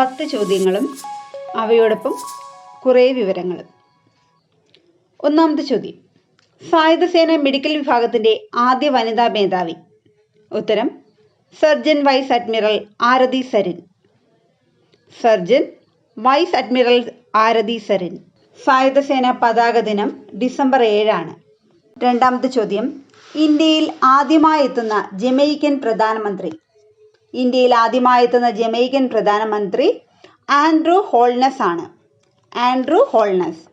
പത്ത് ചോദ്യങ്ങളും അവയോടൊപ്പം കുറേ വിവരങ്ങളും. ഒന്നാമത്തെ ചോദ്യം. സായുധസേന മെഡിക്കൽ വിഭാഗത്തിന്റെ ആദ്യ വനിതാ മേധാവി. ഉത്തരം surgeon vice admiral Arathi Sarin. Surgeon vice admiral Arathi Sarin. സായുധസേന പതാക ദിനം ഡിസംബർ ഏഴാണ്. രണ്ടാമത്തെ ചോദ്യം. ഇന്ത്യയിൽ ആദ്യമായി എത്തുന്ന ജമൈക്കൻ പ്രധാനമന്ത്രി ഇന്ത്യയിൽ ആദ്യമായി എത്തുന്ന ജമൈക്കൻ പ്രധാനമന്ത്രി ആൻഡ്രൂ ഹോൾനസ് ആണ്. Andrew Holness.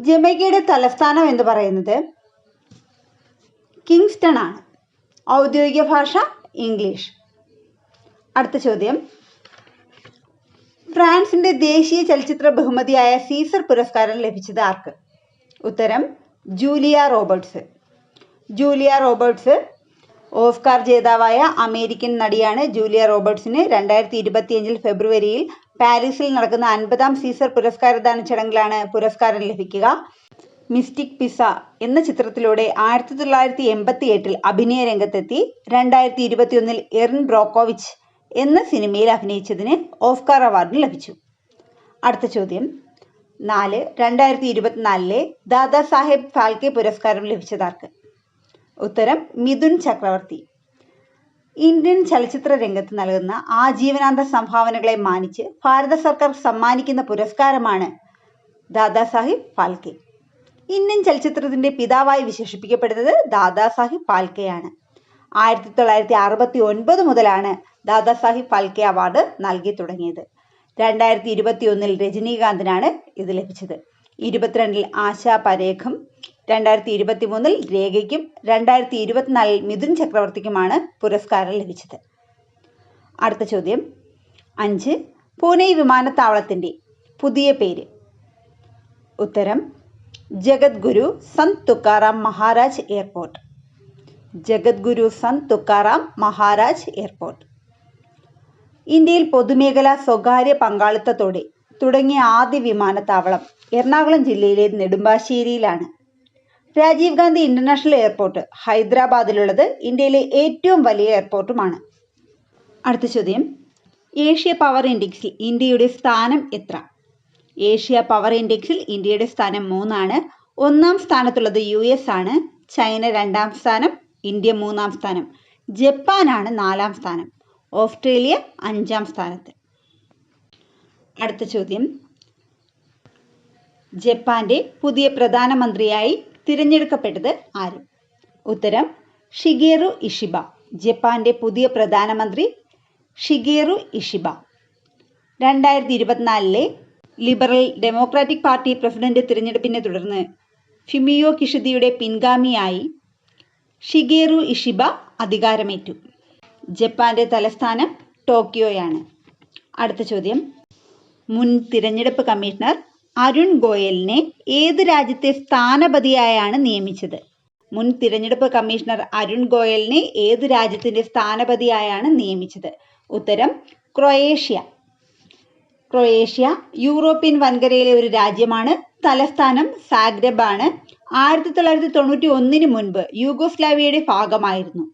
ജമൈക്കയുടെ തലസ്ഥാനം എന്ന് പറയുന്നത് കിങ്സ്റ്റൺ ആണ്. ഔദ്യോഗിക ഭാഷ ഇംഗ്ലീഷ്. അടുത്ത ചോദ്യം. ഫ്രാൻസിന്റെ ദേശീയ ചലച്ചിത്ര ബഹുമതിയായ സീസർ പുരസ്കാരം ലഭിച്ചത് ആർക്ക്? ഉത്തരം Julia Roberts. Julia Roberts Oscar ജേതാവായ അമേരിക്കൻ നടിയാണ് ജൂലിയ റോബർട്സിന് രണ്ടായിരത്തി ഇരുപത്തിയഞ്ചിൽ ഫെബ്രുവരിയിൽ പാരീസിൽ നടക്കുന്ന അൻപതാം സീസർ പുരസ്കാരദാന ചടങ്ങിലാണ് പുരസ്കാരം ലഭിക്കുക. മിസ്റ്റിക് പിസ എന്ന ചിത്രത്തിലൂടെ ആയിരത്തി തൊള്ളായിരത്തി എൺപത്തി എട്ടിൽ അഭിനയ രംഗത്തെത്തി. രണ്ടായിരത്തി ഇരുപത്തിയൊന്നിൽ എറിൻ ബ്രോക്കോവിച്ച് എന്ന സിനിമയിൽ അഭിനയിച്ചതിന് ഓസ്കാർ അവാർഡ് ലഭിച്ചു. അടുത്ത ചോദ്യം. നാല്. രണ്ടായിരത്തി ഇരുപത്തിനാലിലെ ദാദാ സാഹേബ് ഫാൽക്കെ പുരസ്കാരം ലഭിച്ചതാർക്ക്? ഉത്തരം മിഥുൻ ചക്രവർത്തി. ഇന്ത്യൻ ചലച്ചിത്ര രംഗത്ത് നൽകുന്ന ആജീവനാന്ത സംഭാവനകളെ മാനിച്ച് ഭാരത സർക്കാർ സമ്മാനിക്കുന്ന പുരസ്കാരമാണ് ദാദാസാഹിബ് ഫാൽക്കെ. ഇന്ത്യൻ ചലച്ചിത്രത്തിന്റെ പിതാവായി വിശേഷിപ്പിക്കപ്പെടുന്നത് ദാദാസാഹിബ് ഫാൽക്കെയാണ്. ആയിരത്തി തൊള്ളായിരത്തി അറുപത്തി ഒൻപത് മുതലാണ് ദാദാസാഹിബ് ഫാൽക്കെ അവാർഡ് നൽകി തുടങ്ങിയത്. രണ്ടായിരത്തി ഇരുപത്തി ഒന്നിൽ രജനീകാന്തിനാണ് ഇത് ലഭിച്ചത്. ഇരുപത്തിരണ്ടിൽ ആശാ പരേഖും രണ്ടായിരത്തി ഇരുപത്തി മൂന്നിൽ രേഖയ്ക്കും രണ്ടായിരത്തി ഇരുപത്തിനാലിൽ മിഥുൻ ചക്രവർത്തിക്കുമാണ് പുരസ്കാരം ലഭിച്ചത്. അടുത്ത ചോദ്യം. അഞ്ച്. പൂനെ വിമാനത്താവളത്തിന്റെ പുതിയ പേര്. ഉത്തരം. ജഗദ്ഗുരു സന്ത് തുക്കാറാം മഹാരാജ് എയർപോർട്ട്. ജഗദ്ഗുരു സന്ത് തുക്കാറാം മഹാരാജ് എയർപോർട്ട്. ഇന്ത്യയിൽ പൊതുമേഖലാ സ്വകാര്യ പങ്കാളിത്തത്തോടെ തുടങ്ങിയ ആദ്യ വിമാനത്താവളം എറണാകുളം ജില്ലയിലെ നെടുമ്പാശ്ശേരിയിലാണ്. രാജീവ് ഗാന്ധി ഇന്റർനാഷണൽ എയർപോർട്ട് ഹൈദരാബാദിലുള്ളത് ഇന്ത്യയിലെ ഏറ്റവും വലിയ എയർപോർട്ടുമാണ്. അടുത്ത ചോദ്യം. ഏഷ്യ പവർ ഇൻഡെക്സിൽ ഇന്ത്യയുടെ സ്ഥാനം എത്ര? ഏഷ്യ പവർ ഇൻഡെക്സിൽ ഇന്ത്യയുടെ സ്ഥാനം മൂന്നാണ്. ഒന്നാം സ്ഥാനത്തുള്ളത് യു എസ് ആണ്. ചൈന രണ്ടാം സ്ഥാനം ഇന്ത്യ മൂന്നാം സ്ഥാനം. ജപ്പാനാണ് നാലാം സ്ഥാനം. ഓസ്ട്രേലിയ അഞ്ചാം സ്ഥാനത്ത്. അടുത്ത ചോദ്യം. ജപ്പാന്റെ പുതിയ പ്രധാനമന്ത്രിയായി തിരഞ്ഞെടുക്കപ്പെട്ടത് ആര്? ഉത്തരം ഷിഗേറു ഇഷിബ ജപ്പാന്റെ പുതിയ പ്രധാനമന്ത്രി ഷിഗേറു ഇഷിബ. രണ്ടായിരത്തി ഇരുപത്തിനാലിലെ ലിബറൽ ഡെമോക്രാറ്റിക് പാർട്ടി പ്രസിഡന്റ് തിരഞ്ഞെടുപ്പിനെ തുടർന്ന് ഫിമിയോ കിഷിദിയുടെ പിൻഗാമിയായി ഷിഗേറു ഇഷിബ അധികാരമേറ്റു. ജപ്പാന്റെ തലസ്ഥാനം ടോക്കിയോയാണ്. അടുത്ത ചോദ്യം മുൻ തിരഞ്ഞെടുപ്പ് കമ്മീഷണർ അരുൺ ഗോയലിനെ ഏത് രാജ്യത്തെ സ്ഥാനപതിയായാണ് നിയമിച്ചത്? മുൻ തിരഞ്ഞെടുപ്പ് കമ്മീഷണർ അരുൺ ഗോയലിനെ ഏത് രാജ്യത്തിന്റെ സ്ഥാനപതിയായാണ് നിയമിച്ചത്? ഉത്തരം ക്രൊയേഷ്യ. ക്രൊയേഷ്യ യൂറോപ്യൻ വൻകരയിലെ ഒരു രാജ്യമാണ്. തലസ്ഥാനം സാഗ്രബ് ആണ് ആയിരത്തി തൊള്ളായിരത്തി തൊണ്ണൂറ്റി ഒന്നിന് മുൻപ് യൂഗോസ്ലാവിയയുടെ ഭാഗമായിരുന്നു.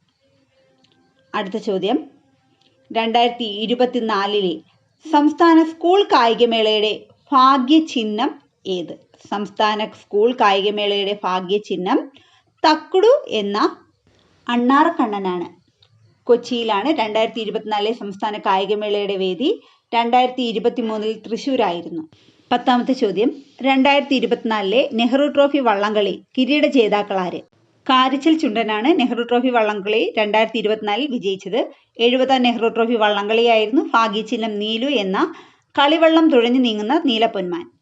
അടുത്ത ചോദ്യം. രണ്ടായിരത്തി ഇരുപത്തിനാലിലെ സംസ്ഥാന സ്കൂൾ കായികമേളയുടെ ഭാഗ്യചിഹ്നം ഏത്? സംസ്ഥാന സ്കൂൾ കായികമേളയുടെ ഭാഗ്യചിഹ്നം തക്കുടു എന്ന അണ്ണാറക്കണ്ണനാണ് കൊച്ചിയിലാണ് രണ്ടായിരത്തി ഇരുപത്തിനാലിലെ സംസ്ഥാന കായികമേളയുടെ വേദി രണ്ടായിരത്തി ഇരുപത്തി മൂന്നിൽ തൃശ്ശൂരായിരുന്നു പത്താമത്തെ ചോദ്യം രണ്ടായിരത്തി ഇരുപത്തിനാലിലെ നെഹ്റു ട്രോഫി വള്ളംകളി കിരീട ജേതാക്കളാര് കാരിച്ചൽ ചുണ്ടനാണ് നെഹ്റു ട്രോഫി വള്ളംകളി രണ്ടായിരത്തി ഇരുപത്തിനാലിൽ വിജയിച്ചത്. എഴുപതാം നെഹ്റു ട്രോഫി വള്ളംകളിയായിരുന്നു ഭാഗ്യചിഹ്നം നീലു എന്ന കളിവള്ളം തുഴഞ്ഞു നീങ്ങുന്ന നീലപ്പൊന്മാൻ.